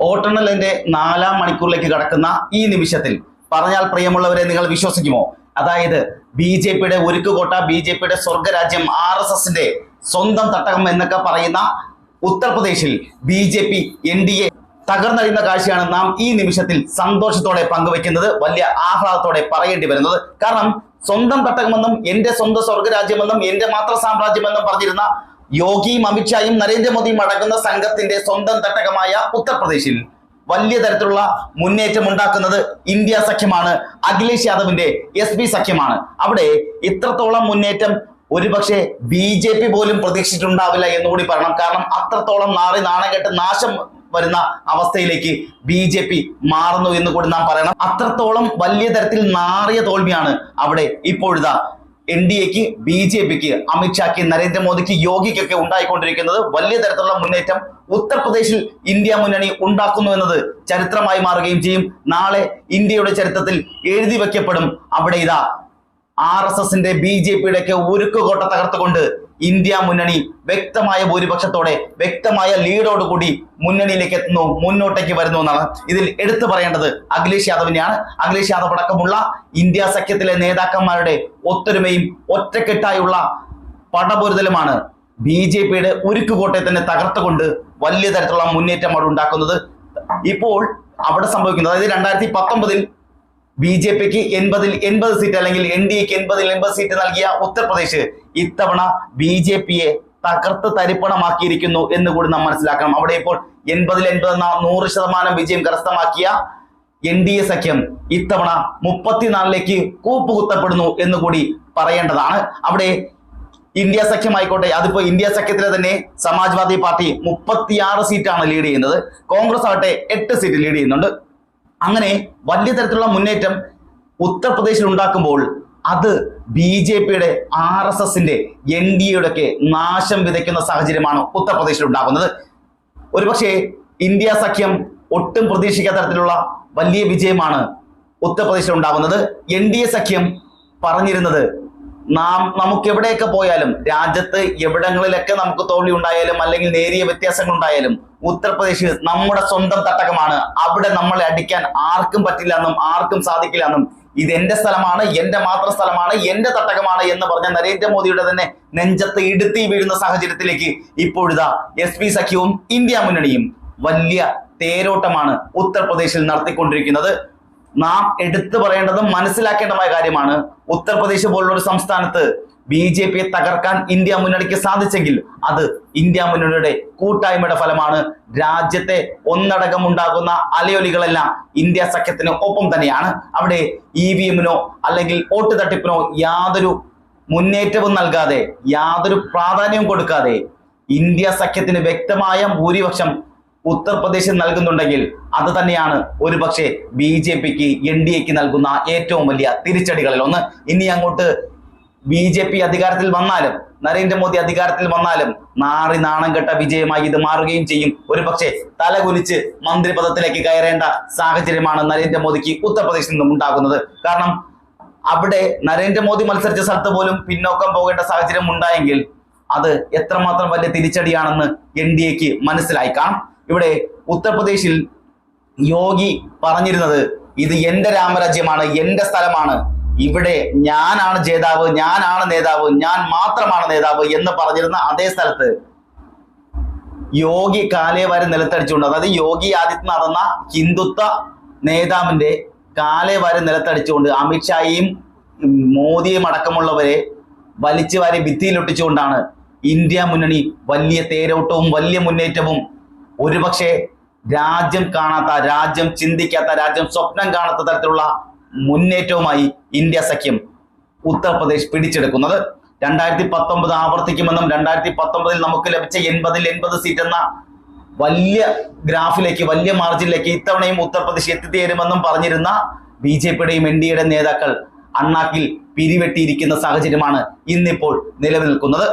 വോട്ടെണ്ണലിന്റെ നാലാം മണിക്കൂറിലേക്ക് കടക്കുന്ന ഈ നിമിഷത്തിൽ പറഞ്ഞാൽ പ്രിയമുള്ളവരെ നിങ്ങൾ വിശ്വസിക്കുമോ? അതായത് ബി ജെ പിയുടെ ഒരുക്കുകോട്ട ബി ജെ പിയുടെ സ്വർഗരാജ്യം ആർ എസ് എസിന്റെ സ്വന്തം തട്ടകം എന്നൊക്കെ പറയുന്ന ഉത്തർപ്രദേശിൽ B J P N D A തകർന്നഴിയുന്ന കാഴ്ചയാണ് നാം ഈ നിമിഷത്തിൽ സന്തോഷത്തോടെ പങ്കുവെക്കുന്നത് വലിയ ആഹ്ലാദത്തോടെ പറയേണ്ടി വരുന്നത്. കാരണം സ്വന്തം തട്ടകമെന്നും എന്റെ സ്വന്തം സ്വർഗരാജ്യമെന്നും എന്റെ മാത്രം സാമ്രാജ്യമെന്നും പറഞ്ഞിരുന്ന യോഗിയും അമിത്ഷായും നരേന്ദ്രമോദിയും അടങ്ങുന്ന സംഘത്തിന്റെ സ്വന്തം തട്ടകമായ ഉത്തർപ്രദേശിൽ വലിയ തരത്തിലുള്ള മുന്നേറ്റം ഉണ്ടാക്കുന്നത് ഇന്ത്യ സഖ്യമാണ്. അഖിലേഷ് യാദവിന്റെ എസ് പി സഖ്യമാണ്. അവിടെ ഇത്രത്തോളം മുന്നേറ്റം ഒരുപക്ഷെ ബി ജെ പി പോലും പ്രതീക്ഷിച്ചിട്ടുണ്ടാവില്ല എന്നുകൂടി പറയണം. കാരണം അത്രത്തോളം നാറി നാണം കെട്ട് നാശം വരുന്ന അവസ്ഥയിലേക്ക് ബി ജെ പി മാറുന്നു എന്ന് കൂടി നാം പറയണം. അത്രത്തോളം വലിയ തരത്തിൽ നാറിയ തോൽവിയാണ് അവിടെ ഇപ്പോഴിതാ എൻ ഡി എക്ക് ബി ജെ പിക്ക് അമിത്ഷാക്ക് നരേന്ദ്രമോദിക്ക് യോഗിക്കൊക്കെ ഉണ്ടായിക്കൊണ്ടിരിക്കുന്നത് വലിയ തരത്തിലുള്ള മുന്നേറ്റം ഉത്തർപ്രദേശിൽ ഇന്ത്യ മുന്നണി ഉണ്ടാക്കുന്നു എന്നത് ചരിത്രമായി മാറുകയും ചെയ്യും. നാളെ ഇന്ത്യയുടെ ചരിത്രത്തിൽ എഴുതി വയ്ക്കപ്പെടും. അവിടെ ഇതാ ആർ എസ് എസിന്റെ ബി ജെ പിയുടെ ഒക്കെ ഉരുക്കുകോട്ട തകർത്തുകൊണ്ട് ഇന്ത്യ മുന്നണി വ്യക്തമായ ഭൂരിപക്ഷത്തോടെ വ്യക്തമായ ലീഡോടുകൂടി മുന്നണിയിലേക്ക് എത്തുന്നു മുന്നോട്ടേക്ക് വരുന്നു എന്നാണ് ഇതിൽ എടുത്തു പറയേണ്ടത്. അഖിലേഷ് യാദവിനെയാണ്. അഖിലേഷ് യാദവ് അടക്കമുള്ള ഇന്ത്യ സഖ്യത്തിലെ നേതാക്കന്മാരുടെ ഒത്തൊരുമയും ഒറ്റക്കെട്ടായുള്ള പടപൊരുതലുമാണ് ബി ജെ പിയുടെ ഉരുക്കുകോട്ടയെ തന്നെ തകർത്തുകൊണ്ട് വലിയ തരത്തിലുള്ള മുന്നേറ്റം അവിടെ ഉണ്ടാക്കുന്നത്. ഇപ്പോൾ അവിടെ സംഭവിക്കുന്നത്. അതായത് രണ്ടായിരത്തി പത്തൊമ്പതിൽ ബി ജെ പിക്ക് എൺപതിൽ എൺപത് സീറ്റ് അല്ലെങ്കിൽ എൻ ഡി എക്ക് എൺപതിൽ എൺപത് സീറ്റ് നൽകിയ ഉത്തർപ്രദേശ് ഇത്തവണ ബി ജെ പിയെ തകർത്ത് തരിപ്പണമാക്കിയിരിക്കുന്നു എന്ന് കൂടി നാം മനസ്സിലാക്കണം. അവിടെ ഇപ്പോൾ എൺപതിൽ എൺപത് എന്ന നൂറ് ശതമാനം വിജയം കരസ്ഥമാക്കിയ എൻ ഡി എ സഖ്യം ഇത്തവണ മുപ്പത്തിനാലിലേക്ക് കൂപ്പുകുത്തപ്പെടുന്നു എന്ന് കൂടി പറയേണ്ടതാണ്. അവിടെ ഇന്ത്യ സഖ്യമായിക്കോട്ടെ അതിപ്പോ ഇന്ത്യ സഖ്യത്തിലെ തന്നെ സമാജ്വാദി പാർട്ടി മുപ്പത്തിയാറ് സീറ്റാണ് ലീഡ് ചെയ്യുന്നത്. കോൺഗ്രസ് ആവട്ടെ എട്ട് സീറ്റ് ലീഡ് ചെയ്യുന്നുണ്ട്. അങ്ങനെ വലിയ തരത്തിലുള്ള മുന്നേറ്റം ഉത്തർപ്രദേശിൽ ഉണ്ടാക്കുമ്പോൾ അത് ബി ജെ പിയുടെ ആർ എസ് എസിന്റെ എൻ ഡി എയുടെ ഒക്കെ നാശം വിതയ്ക്കുന്ന സാഹചര്യമാണ് ഉത്തർപ്രദേശിൽ ഉണ്ടാകുന്നത്. ഒരുപക്ഷെ ഇന്ത്യ സഖ്യം ഒട്ടും പ്രതീക്ഷിക്കാത്ത തരത്തിലുള്ള വലിയ വിജയമാണ് ഉത്തർപ്രദേശിൽ ഉണ്ടാകുന്നത്. എൻ ഡി എ സഖ്യം പറഞ്ഞിരുന്നത് നാം നമുക്ക് എവിടെയൊക്കെ പോയാലും രാജ്യത്ത് എവിടങ്ങളിലൊക്കെ നമുക്ക് തോൽവി ഉണ്ടായാലും അല്ലെങ്കിൽ നേരിയ വ്യത്യാസങ്ങൾ ഉണ്ടായാലും ഉത്തർപ്രദേശ് നമ്മുടെ സ്വന്തം തട്ടകമാണ്. അവിടെ നമ്മളെ അടിക്കാൻ ആർക്കും പറ്റില്ല എന്നും ആർക്കും സാധിക്കില്ല എന്നും. ഇത് എന്റെ സ്ഥലമാണ് എന്റെ മാത്രം സ്ഥലമാണ് എന്റെ തട്ടകമാണ് എന്ന് പറഞ്ഞ നരേന്ദ്രമോദിയുടെ തന്നെ നെഞ്ചത്ത് ഇടുത്തി വീഴുന്ന സാഹചര്യത്തിലേക്ക് ഇപ്പോഴിതാ എസ് പി സഖ്യവും ഇന്ത്യ മുന്നണിയും വലിയ തേരോട്ടമാണ് ഉത്തർപ്രദേശിൽ നടത്തിക്കൊണ്ടിരിക്കുന്നത്. നാം എടുത്തു പറയേണ്ടതും മനസ്സിലാക്കേണ്ടതുമായ കാര്യമാണ് ഉത്തർപ്രദേശ് പോലുള്ള ഒരു സംസ്ഥാനത്ത് ബി ജെ പിയെ തകർക്കാൻ ഇന്ത്യ മുന്നണിക്ക് സാധിച്ചെങ്കിൽ അത് ഇന്ത്യ മുന്നണിയുടെ കൂട്ടായ്മയുടെ ഫലമാണ്. രാജ്യത്തെ ഒന്നടങ്കം ഉണ്ടാകുന്ന അലയൊലികളെല്ലാം ഇന്ത്യ സഖ്യത്തിന് ഒപ്പം തന്നെയാണ്. അവിടെ ഇ വി എമ്മിനോ അല്ലെങ്കിൽ വോട്ട് തട്ടിപ്പിനോ യാതൊരു മുന്നേറ്റവും നൽകാതെ യാതൊരു പ്രാധാന്യവും കൊടുക്കാതെ ഇന്ത്യ സഖ്യത്തിന് വ്യക്തമായ ഭൂരിപക്ഷം ഉത്തർപ്രദേശിൽ നൽകുന്നുണ്ടെങ്കിൽ അത് തന്നെയാണ് ഒരുപക്ഷെ ബി ജെ പിക്ക് എൻ ഡി എക്ക് നൽകുന്ന ഏറ്റവും വലിയ തിരിച്ചടികളിൽ ഒന്ന്. ഇനി അങ്ങോട്ട് ബി ജെ പി അധികാരത്തിൽ വന്നാലും നരേന്ദ്രമോദി അധികാരത്തിൽ വന്നാലും നാറി നാണം കെട്ട വിജയമായി ഇത് മാറുകയും ചെയ്യും. ഒരു ഒരുപക്ഷെ തലകുലിച്ച് മന്ത്രിപദത്തിലേക്ക് കയറേണ്ട സാഹചര്യമാണ് നരേന്ദ്രമോദിക്ക് ഉത്തർപ്രദേശിൽ നിന്നും ഉണ്ടാകുന്നത്. കാരണം അവിടെ നരേന്ദ്രമോദി മത്സരിച്ച സ്ഥലത്ത് പോലും പിന്നോക്കം പോകേണ്ട സാഹചര്യം ഉണ്ടായെങ്കിൽ അത് എത്രമാത്രം വലിയ തിരിച്ചടിയാണെന്ന് എൻ ഡി എക്ക് മനസ്സിലായി. കാണാം ഇവിടെ ഉത്തർപ്രദേശിൽ യോഗി പറഞ്ഞിരുന്നത് ഇത് എന്റെ രാമരാജ്യമാണ് എന്റെ സ്ഥലമാണ് ഇവിടെ ഞാനാണ് ജേതാവ് ഞാനാണ് നേതാവ് ഞാൻ മാത്രമാണ് നേതാവ് എന്ന് പറഞ്ഞിരുന്ന അതേ സ്ഥലത്ത് യോഗി കാലേ വരെ നിലത്തടിച്ചുകൊണ്ട് അതായത് യോഗി ആദിത്യനാഥ് എന്ന ഹിന്ദുത്വ നേതാവിന്റെ കാലേ വരെ നിലത്തടിച്ചുകൊണ്ട് അമിത്ഷായും മോദിയും അടക്കമുള്ളവരെ വലിച്ചു വാരി ഭിത്തിയിലൊട്ടിച്ചുകൊണ്ടാണ് ഇന്ത്യ മുന്നണി വലിയ തേരോട്ടവും വലിയ മുന്നേറ്റവും ഒരുപക്ഷെ രാജ്യം കാണാത്ത രാജ്യം ചിന്തിക്കാത്ത രാജ്യം സ്വപ്നം കാണാത്ത തരത്തിലുള്ള മുന്നേറ്റവുമായി ഇന്ത്യ സഖ്യം ഉത്തർപ്രദേശ് പിടിച്ചെടുക്കുന്നത്. രണ്ടായിരത്തി പത്തൊമ്പത് ആവർത്തിക്കുമെന്നും രണ്ടായിരത്തി പത്തൊമ്പതിൽ നമുക്ക് ലഭിച്ച എൺപതിൽ എൺപത് സീറ്റ് എന്ന വലിയ ഗ്രാഫിലേക്ക് വലിയ മാർജിനിലേക്ക് ഇത്തവണയും ഉത്തർപ്രദേശ് എത്തിത്തീരുമെന്നും പറഞ്ഞിരുന്ന ബി ജെ പിയുടെയും എൻ ഡി എയുടെ നേതാക്കൾ അണ്ണാക്കിൽ പിരിവെട്ടിയിരിക്കുന്ന സാഹചര്യമാണ് ഇന്നിപ്പോൾ നിലനിൽക്കുന്നത്.